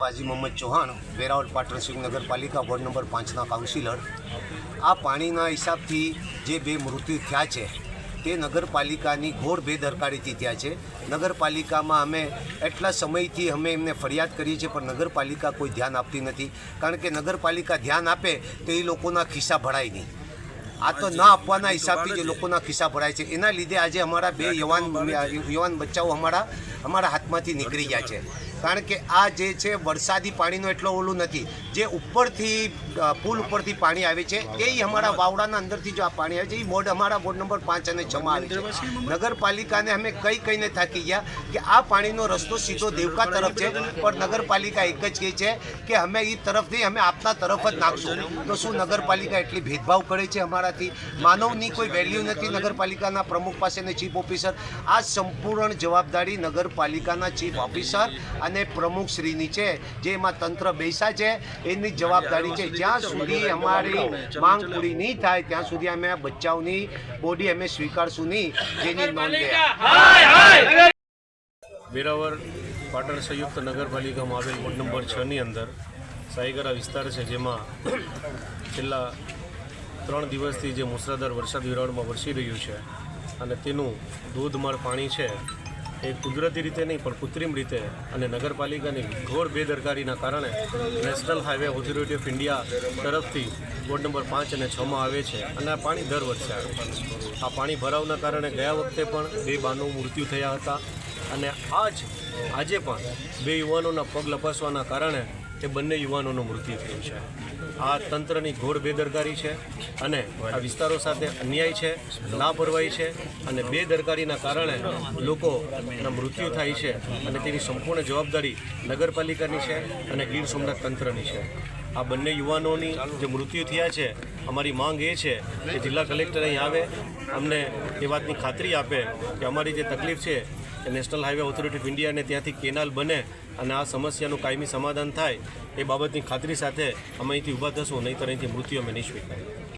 કાજી મોહમ્મદ ચૌહાણ વેરાવળ પાટણ સિંહ નગરપાલિકા ward number પાંચના councillor. આ પાણીના હિસાબથી જે બે મૃત્યુ થયા છે તે નગરપાલિકાની ઘોર બેદરકારીથી થયા છે. નગરપાલિકામાં અમે એટલા સમયથી અમે એમને ફરિયાદ કરીએ છીએ પણ નગરપાલિકા કોઈ ધ્યાન આપતી નથી. કારણ કે નગરપાલિકા ધ્યાન આપે તો એ લોકોના ખિસ્સા ભરાય નહીં. આ તો ના આપવાના હિસાબથી જે લોકોના ખિસ્સા ભરાય છે એના લીધે આજે અમારા બે યુવાન યુવાન બચ્ચાઓ અમારા અમારા હાથમાંથી નીકળી ગયા છે. કારણ કે આ જે છે, વરસાદી પાણીનો એટલો ઓલું નથી. જે ઉપરથી પુલ ઉપરથી પાણી આવે છે એ અમારા વાવડાના અંદરથી જો આ પાણી આવે છે એ બોર્ડ અમારા બોર્ડ નંબર પાંચ અને છમાં આવે છે. નગરપાલિકાને અમે કઈ કહીને થાકી ગયા કે આ પાણીનો રસ્તો સીધો દેવકા તરફ છે, પણ નગરપાલિકા એક જ કહે છે કે અમે એ તરફથી અમે આપના તરફ જ નાખશું. તો શું નગરપાલિકા એટલી ભેદભાવ કરે છે અમારાથી? માનવની કોઈ વેલ્યુ નથી નગરપાલિકાના પ્રમુખ પાસે ચીફ ઓફિસર આ સંપૂર્ણ જવાબદારી નગરપાલિકાના ચીફ ઓફિસર અને પ્રમુખ શ્રીની છે, જે એમાં તંત્ર બેસા છે, એની જવાબદારી છે. જ્યાં સુધી અમારી માંગ પૂરી નહીં થાય, ત્યાં સુધી અમે આ બચ્ચાઓની બોડી અમે સ્વીકારશું નહીં, જેની નોંધ લે. વેરાવળ પાટણ સંયુક્ત નગરપાલિકામાં આવેલ વોર્ડ નંબર છની અંદર સાયગરા વિસ્તાર છે, જેમાં છેલ્લા ત્રણ દિવસથી જે મુસળાધાર વરસાદ વેરાવળમાં વરસી રહ્યું છે અને તેનું ધોધમાર પાણી છે. એ કુદરતી રીતે નહીં, પણ કૃત્રિમ રીતે અને નગરપાલિકાની ઘોર બેદરકારીના કારણે National Highway Authority of India તરફથી વોર્ડ નંબર પાંચ અને છમાં આવે છે અને આ પાણી દર વર્ષે આવે છે. આ પાણી ભરાવના કારણે ગયા વખતે પણ બે બાનું મૃત્યુ થયા હતા અને આજ, આજે પણ બે યુવાનોના પગ લપસવાના કારણે એ બંને યુવાનોનું મૃત્યુ થયું છે. આ તંત્રની ઘોર બેદરકારી છે અને આ વિસ્તારો સાથે અન્યાય છે, લાપરવાહી છે અને બેદરકારીના કારણે લોકોના મૃત્યુ થાય છે અને તેની સંપૂર્ણ જવાબદારી નગરપાલિકાની છે અને ગીર સોમનાથ તંત્રની છે. આ બંને યુવાનોની જે મૃત્યુ થયા છે, અમારી માંગ એ છે કે જિલ્લા કલેક્ટર અહીં આવે, અમને એ વાતની ખાતરી આપે કે અમારી જે તકલીફ છે નેશનલ હાઈવે ઓથોરિટી ઓફ ઇન્ડિયાને ત્યાંથી કેનાલ બને અને આ સમસ્યાનું કાયમી સમાધાન થાય એ બાબતની ખાતરી સાથે અમે અહીંથી ઊભા થશું, નહીંતર અહીંથી મૃત્યુ અમે નહીં સ્વીકારીએ